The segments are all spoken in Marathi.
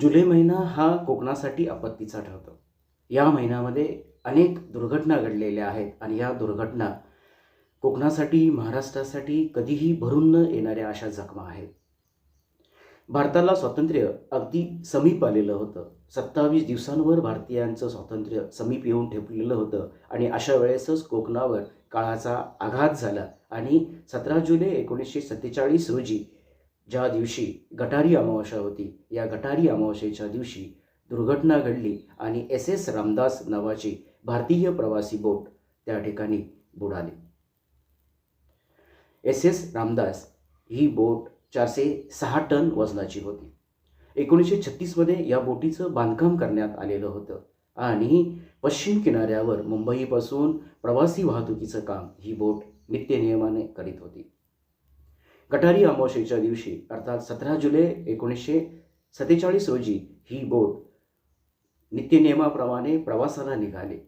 जुलै महिना हा कोकणासाठी आपत्तीचा ठरतो. या महिन्यामध्ये अनेक दुर्घटना घडलेल्या आहेत आणि या दुर्घटना कोकणासाठी महाराष्ट्रासाठी कधीही भरून न येणाऱ्या अशा जखमा आहेत. भारताला स्वातंत्र्य अगदी समीप आलेलं होतं. सत्तावीस दिवसांवर भारतीयांचं स्वातंत्र्य समीप येऊन ठेपलेलं होतं आणि अशा वेळेसच कोकणावर काळाचा आघात झाला आणि सतरा जुलै एकोणीसशे सत्तेचाळीस रोजी ज्या दिवशी गटारी अमावस्या होती या गटारी अमावस्येच्या दिवशी दुर्घटना घडली आणि एस एस रामदास नावाची भारतीय प्रवासी बोट त्या ठिकाणी बुडाली. एस एस रामदास ही बोट चारशे सहा टन वजनाची होती. एकोणीसशे छत्तीसमध्ये या बोटीचं बांधकाम करण्यात आलेलं होतं आणि पश्चिम किनाऱ्यावर मुंबईपासून प्रवासी वाहतुकीचं काम ही बोट नित्यनियमाने करीत होती. कटारी अमावस्येच्या दिवशी अर्थात सतरा जुलै एकोणीसशे सत्तेचाळीस रोजी ही बोट नित्यनियमाप्रमाणे प्रवासाला निघाली.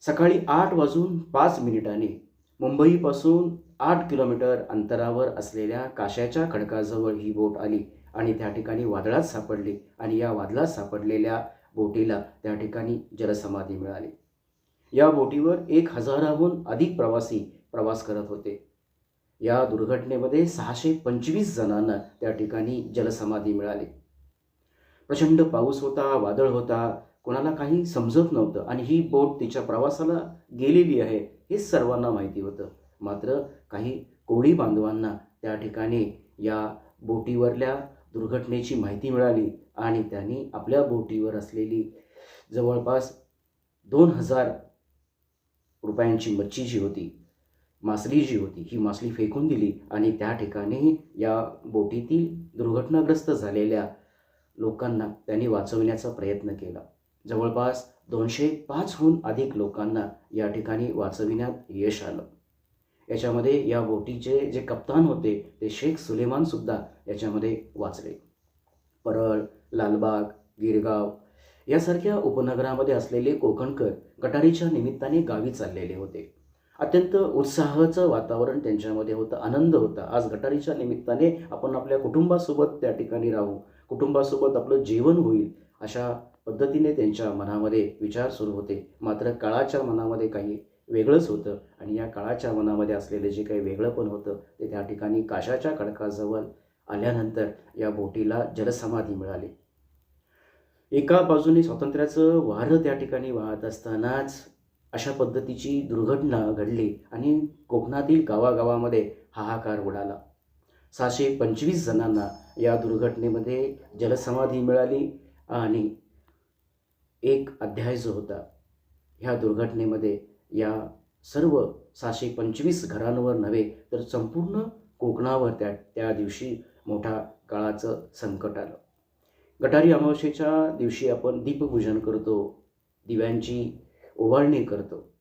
सकाळी आठ वाजून पाच मिनिटांनी मुंबईपासून आठ किलोमीटर अंतरावर असलेल्या काशाच्या खडकाजवळ ही बोट आली आणि त्या ठिकाणी वादळात सापडली आणि या वादळात सापडलेल्या बोटीला त्या ठिकाणी जलसमाधी मिळाली. या बोटीवर एक हजाराहून अधिक प्रवासी प्रवास करत होते. या दुर्घटनेमध्ये सहाशे पंचवीस जणांना त्या ठिकाणी जलसमाधी मिळाली. प्रचंड पाऊस होता वादळ होता कोणाला काही समजत नव्हतं आणि ही बोट तिच्या प्रवासाला गेलेली आहे हे सर्वांना माहिती होतं. मात्र काही कोळी बांधवांना त्या ठिकाणी या बोटीवरल्या दुर्घटनेची माहिती मिळाली आणि त्यांनी आपल्या बोटीवर असलेली जवळपास दोन हजार रुपयांची मच्छी जी होती मासली जी होती ही मासली फेकून दिली आणि त्या ठिकाणी या बोटीतील दुर्घटनाग्रस्त झालेल्या लोकांना त्यांनी वाचवण्याचा प्रयत्न केला. जवळपास दोनशे पाचहून अधिक लोकांना या ठिकाणी वाचविण्यात यश आलं. याच्यामध्ये या बोटीचे जे कप्तान होते ते शेख सुलेमानसुद्धा याच्यामध्ये वाचले. परळ लालबाग गिरगाव यासारख्या उपनगरामध्ये असलेले कोकणकर गटारीच्या निमित्ताने गावी चाललेले होते. अत्यंत उत्साहाचं वातावरण त्यांच्यामध्ये होतं आनंद होता. आज गटारीच्या निमित्ताने आपण आपल्या कुटुंबासोबत त्या ठिकाणी राहू. कुटुंबासोबत आपलं जीवन होईल अशा पद्धतीने त्यांच्या मनामध्ये विचार सुरू होते. मात्र काळाच्या मनामध्ये काही वेगळंच होतं आणि या काळाच्या मनामध्ये असलेलं जे काही वेगळं पण होतं ते त्या ठिकाणी काशाच्या खडकाजवळ आल्यानंतर या बोटीला जलसमाधी मिळाली. एका बाजूने स्वातंत्र्याचं वारं त्या ठिकाणी वाहत असतानाच अशा पद्धतीची दुर्घटना घडली आणि कोकणातील गावागावामध्ये हाहाकार उडाला. सहाशे पंचवीस जणांना या दुर्घटनेमध्ये जलसमाधी मिळाली आणि एक अध्याय जो होता ह्या दुर्घटनेमध्ये या सर्व सहाशे पंचवीस घरांवर नव्हे तर संपूर्ण कोकणावर त्या त्या दिवशी मोठा काळाचं संकट आलं. गटारी अमावस्येच्या दिवशी आपण दीपपूजन करतो दिव्यांची ओवाळणी करतो.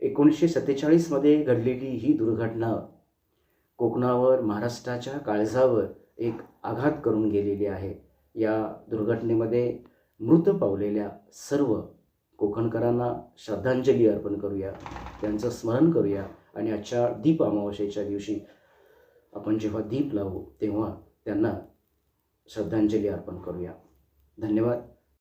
एकोणीसशे सत्तेचाळीसमध्ये घडलेली ही दुर्घटना कोकणावर महाराष्ट्राच्या काळजावर एक आघात करून गेलेली आहे. या दुर्घटनेमध्ये मृत पावलेल्या सर्व कोकणकरांना श्रद्धांजली अर्पण करूया. त्यांचं स्मरण करूया आणि आजच्या दीप अमावस्येच्या दिवशी आपण जेव्हा दीप लावू तेव्हा त्यांना श्रद्धांजली अर्पण करूया. धन्यवाद.